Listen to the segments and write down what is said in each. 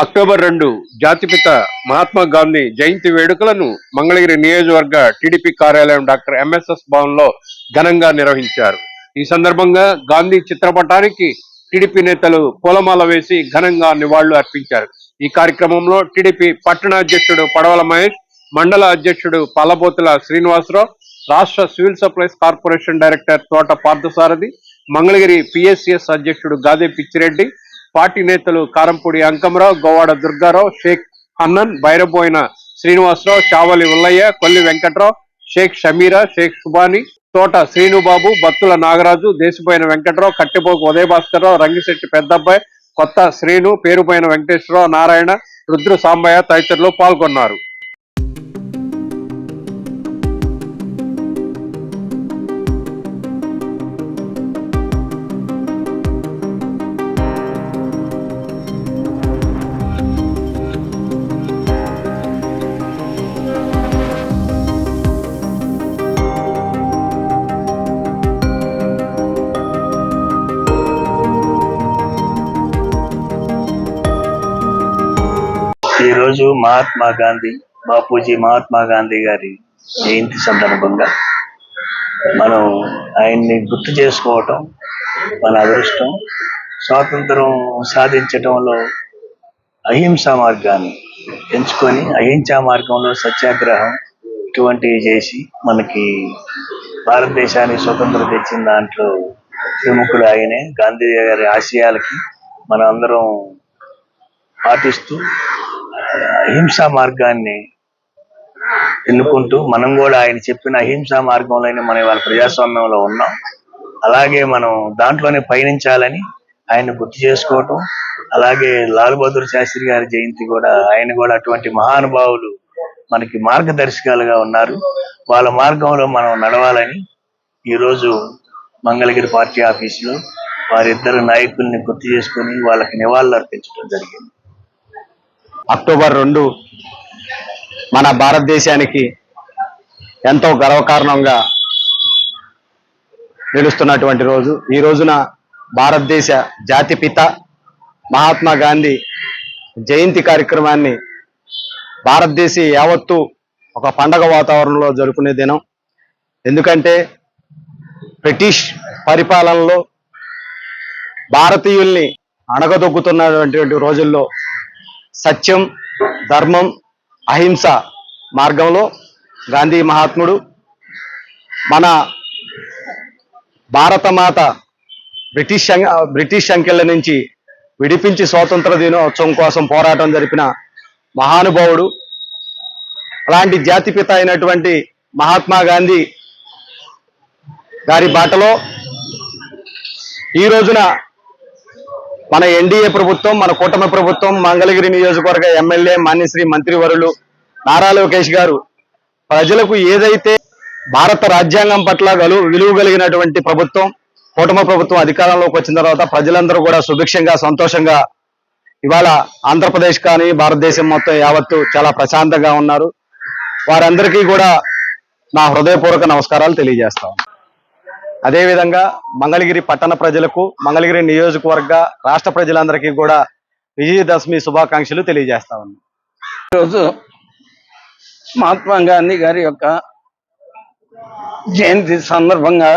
October రెండు జాతిపిత మహాత్మా గాంధీ జయంతి వేడుకలను మంగళగిరి నియోజకవర్గ టీడీపీ కార్యాలయం డాక్టర్ ఎంఎస్ఎస్ భవన్లో ఘనంగా నిర్వహించారు. ఈ సందర్భంగా గాంధీ చిత్రపటానికి టీడీపీ నేతలు పూలమాల వేసి ఘనంగా నివాళులు అర్పించారు. ఈ కార్యక్రమంలో టీడీపీ పట్టణ అధ్యక్షుడు పడవల మహేష్ మండల అధ్యక్షుడు పల్లబోతుల శ్రీనివాసరావు రాష్ట్ర సివిల్ సప్లైస్ కార్పొరేషన్ డైరెక్టర్ తోట పార్థసారథి మంగళగిరి పిఎస్సిఎస్ అధ్యక్షుడు గాదే పిచ్చిరెడ్డి పార్టీ నేతలు కారంపూడి అంకమరావు గోవాడ దుర్గారావు షేక్ హన్నన్ బైరబోయిన శ్రీనివాసరావు చావలి ఉల్లయ్య కొల్లి వెంకట్రావు షేక్ షమీరా షేక్ సుబాని తోట శ్రీనుబాబు బత్తుల నాగరాజు దేశపోయిన వెంకట్రావు కట్టెపోకు ఉదయభాస్కర్రావు రంగిశెట్టి పెద్దబ్బాయి కొత్త శ్రీను పేరుపోయిన వెంకటేశ్వరరావు నారాయణ రుద్రు సాంబయ్య తదితరులు పాల్గొన్నారు. ఈరోజు మహాత్మా గాంధీ బాపూజీ మహాత్మా గాంధీ గారి జయంతి సందర్భంగా మనం ఆయన్ని గుర్తు చేసుకోవటం మన అదృష్టం స్వాతంత్రం సాధించటంలో అహింసా మార్గాన్ని ఎంచుకొని అహింసా మార్గంలో సత్యాగ్రహం ఇటువంటివి చేసి మనకి భారతదేశానికి స్వతంత్రం తెచ్చిన దాంట్లో ప్రముఖుడు ఆయనే. గాంధీ గారి ఆశయాలకి మనం అందరం పాటిస్తూ అహింసా మార్గాన్ని ఎన్నుకుంటూ మనం కూడా ఆయన చెప్పిన అహింసా మార్గంలోనే మనం ఇవాళ ప్రజాస్వామ్యంలో ఉన్నాం. అలాగే మనం దాంట్లోనే పయనించాలని ఆయన గుర్తు చేసుకోవటం అలాగే లాల్ బహదూర్ శాస్త్రి గారి జయంతి కూడా ఆయన కూడా అటువంటి మహానుభావులు మనకి మార్గదర్శకాలుగా ఉన్నారు. వాళ్ళ మార్గంలో మనం నడవాలని ఈరోజు మంగళగిరి పార్టీ ఆఫీసులో వారిద్దరు నాయకుల్ని గుర్తు చేసుకొని వాళ్ళకి నివాళులు అర్పించడం జరిగింది. అక్టోబర్ రెండు మన భారతదేశానికి ఎంతో గర్వకారణంగా నిలుస్తున్నటువంటి రోజు. ఈ రోజున భారతదేశ జాతిపిత మహాత్మా గాంధీ జయంతి కార్యక్రమాన్ని భారతదేశ యావత్తు ఒక పండగ వాతావరణంలో జరుపుకునే దినం. ఎందుకంటే బ్రిటిష్ పరిపాలనలో భారతీయుల్ని అణగదొక్కుతున్నటువంటి రోజుల్లో సత్యం ధర్మం అహింస మార్గంలో గాంధీ మహాత్ముడు మన భారతమాత బ్రిటిష్ బ్రిటిష్ అంకెళ్ళ నుంచి విడిపించి స్వాతంత్ర దినోత్సవం కోసం పోరాటం జరిపిన మహానుభావుడు అలాంటి జాతిపిత అయినటువంటి మహాత్మా గాంధీ గారి బాటలో ఈ రోజున మన ఎన్డీఏ ప్రభుత్వం మన కూటమి ప్రభుత్వం మంగళగిరి నియోజకవర్గ ఎమ్మెల్యే మాన్యశ్రీ మంత్రివరులు నారా లోకేష్ గారు ప్రజలకు ఏదైతే భారత రాజ్యాంగం పట్ల గలు విలువ కలిగినటువంటి ప్రభుత్వం కూటమి ప్రభుత్వం అధికారంలోకి వచ్చిన తర్వాత ప్రజలందరూ కూడా సుభిక్షంగా సంతోషంగా ఇవాళ ఆంధ్రప్రదేశ్ కానీ భారతదేశం మొత్తం యావత్తు చాలా ప్రశాంతంగా ఉన్నారు. వారందరికీ కూడా నా హృదయపూర్వక నమస్కారాలు తెలియజేస్తాం అదేవిధంగా మంగళగిరి పట్టణ ప్రజలకు మంగళగిరి నియోజకవర్గ రాష్ట్ర ప్రజలందరికీ కూడా విజయదశమి శుభాకాంక్షలు తెలియజేస్తా ఉన్నాం. ఈరోజు మహాత్మా గాంధీ గారి యొక్క జయంతి సందర్భంగా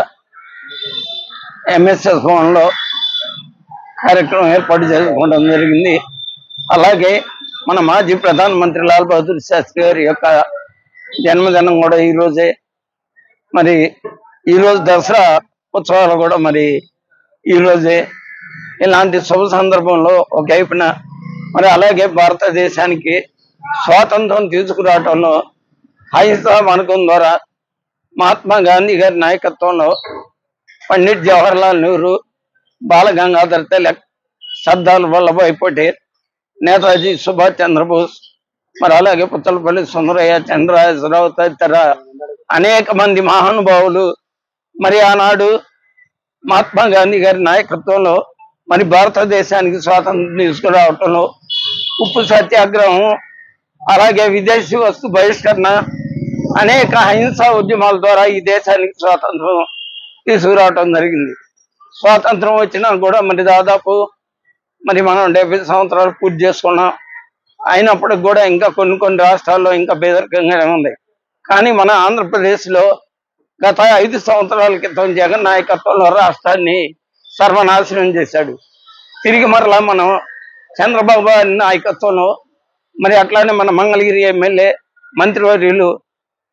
ఎంఎస్ఎస్ భవన్లో కార్యక్రమం ఏర్పాటు చేసుకోవడం జరిగింది. అలాగే మన మాజీ ప్రధానమంత్రి లాల్ బహదూర్ శాస్త్రి గారి యొక్క జన్మదినం కూడా ఈరోజే. మరి ఈరోజు దసరా ఉత్సవాలు కూడా మరి ఈరోజే ఇలాంటి శుభ సందర్భంలో ఒక వైపున మరి అలాగే భారతదేశానికి స్వాతంత్రం తీసుకురావటంలో అహింసా మార్గం ద్వారా మహాత్మా గాంధీ గారి నాయకత్వంలో పండిట్ జవహర్లాల్ నెహ్రూ బాల గంగాధర్ తిలక్ సర్దార్ వల్లభాయ్ పటేల్ నేతాజీ సుభాష్ చంద్రబోస్ మరి అలాగే పుత్తలపల్లి సుందరయ్య చంద్రరాజరావు తదితర అనేక మంది మహానుభావులు మరి ఆనాడు మహాత్మా గాంధీ గారి నాయకత్వంలో మరి భారతదేశానికి స్వాతంత్రం తీసుకురావటంలో ఉప్పు సత్యాగ్రహం అలాగే విదేశీ వస్తు బహిష్కరణ అనేక అహింసా ఉద్యమాల ద్వారా ఈ దేశానికి స్వాతంత్రం తీసుకురావటం జరిగింది. స్వాతంత్రం వచ్చినా కూడా మరి దాదాపు మరి మనం డెబ్బై సంవత్సరాలు పూర్తి చేసుకున్నాం. అయినప్పటికి కూడా ఇంకా కొన్ని కొన్ని రాష్ట్రాల్లో ఇంకా బేదరికంగానే ఉంది. కానీ మన ఆంధ్రప్రదేశ్లో గత ఐదు సంవత్సరాల క్రితం జగన్ నాయకత్వంలో రాష్ట్రాన్ని సర్వనాశనం చేశాడు. తిరిగి మరలా మనం చంద్రబాబు గారి నాయకత్వంలో మరి అట్లానే మన మంగళగిరి ఎమ్మెల్యే మంత్రివర్యులు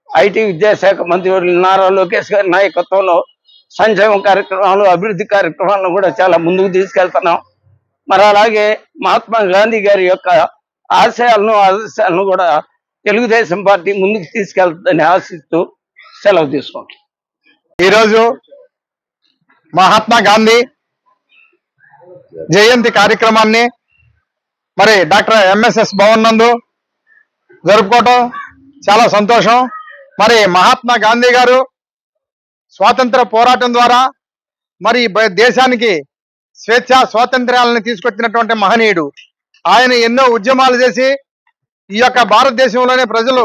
ఐటీ విద్యాశాఖ మంత్రివర్యులు నారా లోకేష్ గారి నాయకత్వంలో సంక్షేమ కార్యక్రమాలు అభివృద్ధి కార్యక్రమాలను కూడా చాలా ముందుకు తీసుకెళ్తున్నాం. మరి అలాగే మహాత్మా గాంధీ గారి యొక్క ఆశయాలను ఆదర్శాలను కూడా తెలుగుదేశం పార్టీ ముందుకు తీసుకెళ్తుందని ఆశిస్తూ సెలవు తీసుకోండి. ఈరోజు మహాత్మా గాంధీ జయంతి కార్యక్రమాన్ని మరి డాక్టర్ ఎంఎస్ఎస్ భవన్ నందు జరుపుకోవటం చాలా సంతోషం. మరి మహాత్మా గాంధీ గారు స్వాతంత్ర పోరాటం ద్వారా మరి దేశానికి స్వేచ్ఛ స్వాతంత్ర్యాలను తీసుకొచ్చినటువంటి మహనీయుడు. ఆయన ఎన్నో ఉద్యమాలు చేసి ఈ యొక్క భారతదేశంలోనే ప్రజలు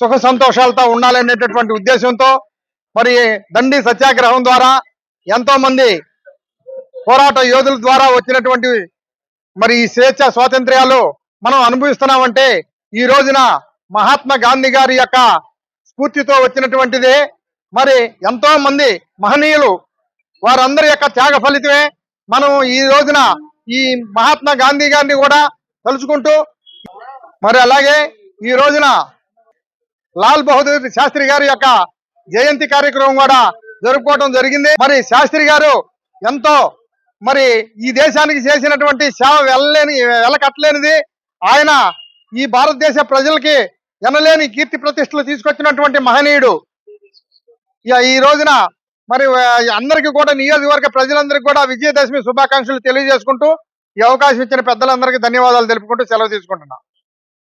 సుఖ సంతోషాలతో ఉండాలనేటటువంటి ఉద్దేశంతో మరి దండి సత్యాగ్రహం ద్వారా ఎంతో మంది పోరాట యోధుల ద్వారా వచ్చినటువంటి మరి ఈ స్వేచ్ఛ స్వాతంత్ర్యాలు మనం అనుభవిస్తున్నామంటే ఈ రోజున మహాత్మా గాంధీ గారి యొక్క స్ఫూర్తితో వచ్చినటువంటిదే. మరి ఎంతో మంది మహనీయులు వారందరి యొక్క త్యాగ ఫలితమే మనం ఈ రోజున ఈ మహాత్మా గాంధీ గారిని కూడా తలుచుకుంటూ మరి అలాగే ఈ రోజున లాల్ బహదూర్ శాస్త్రి గారి యొక్క జయంతి కార్యక్రమం కూడా జరుపుకోవడం జరిగింది. మరి శాస్త్రి గారు ఎంతో మరి ఈ దేశానికి చేసినటువంటి సేవ వెళ్ళలేని వెళ్ళకట్టలేనిది. ఆయన ఈ భారతదేశ ప్రజలకి ఎనలేని కీర్తి ప్రతిష్టలు తీసుకొచ్చినటువంటి మహనీయుడు. ఇక ఈ రోజున మరి అందరికీ కూడా నియోజకవర్గ ప్రజలందరికీ కూడా విజయదశమి శుభాకాంక్షలు తెలియజేసుకుంటూ ఈ అవకాశం ఇచ్చిన పెద్దలందరికీ ధన్యవాదాలు తెలుపుకుంటూ సెలవు తీసుకుంటున్నాను